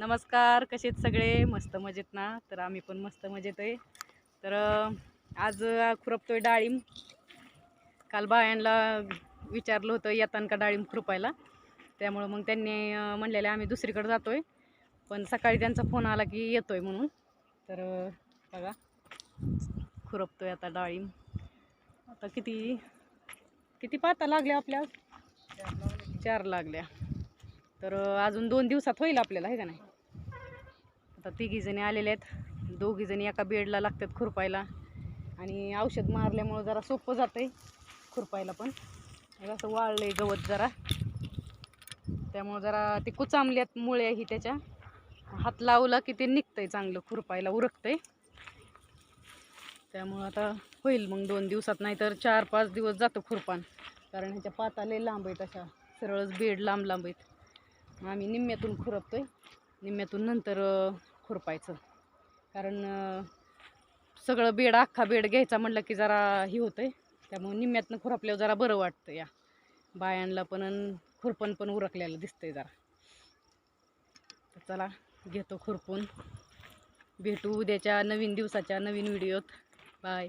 नमस्कार कसे आहेत सगळे? मस्त मजेत ना? तर आम्ही पण मस्त मजेत आहे. तर आज खुरपतोय डाळिंब. काल बायांना विचारलं होतं येताना का डाळिंब खुरपायला? त्यामुळं मग त्यांनी म्हणलेले आम्ही दुसरीकडे जातोय. पण सकाळी त्यांचा फोन आला की येतोय म्हणून. तर बघा बघा. खुरपतोय आता डाळिंब. आता किती किती पाता लागल्या आपल्या? चार लागल्या. तर अजून दोन दिवसात होईल आपल्याला हे का नाही? आता तिघीजणी आलेल्या आहेत. दोघीजणी एका बेडला लागतात खुरपायला. आणि औषध मारल्यामुळं जरा सोपं जातंय खुरपायला पण. असं वाळलं आहे गवत जरा. त्यामुळं जरा ते कुचामल्यात मुळे ही त्याच्या. हात लावला की ते निघतंय चांगलं खुरपायला उरकतंय. त्यामुळं आता होईल मग दोन दिवसात नाही तर चार पाच दिवस जातं खुरपान. कारण ह्याच्या पाता लय लांब आहेत अशा. सरळच बेड लांब लांब आहेत. आम्ही निम्म्यातून खुरपतोय. निम्म्यातून नंतर खुरपायचं. कारण सगळं बेड अख्खा बेड घ्यायचा म्हटलं की जरा हे आहे त्यामुळे निम्म्यातनं खुरपल्यावर जरा बरं वाटतं या. बायांना पण खुरपण पण उरकलेलं दिसतंय जरा. तर चला घेतो खुरपून. भेटू उद्याच्या नवीन दिवसाच्या नवीन व्हिडिओत. बाय.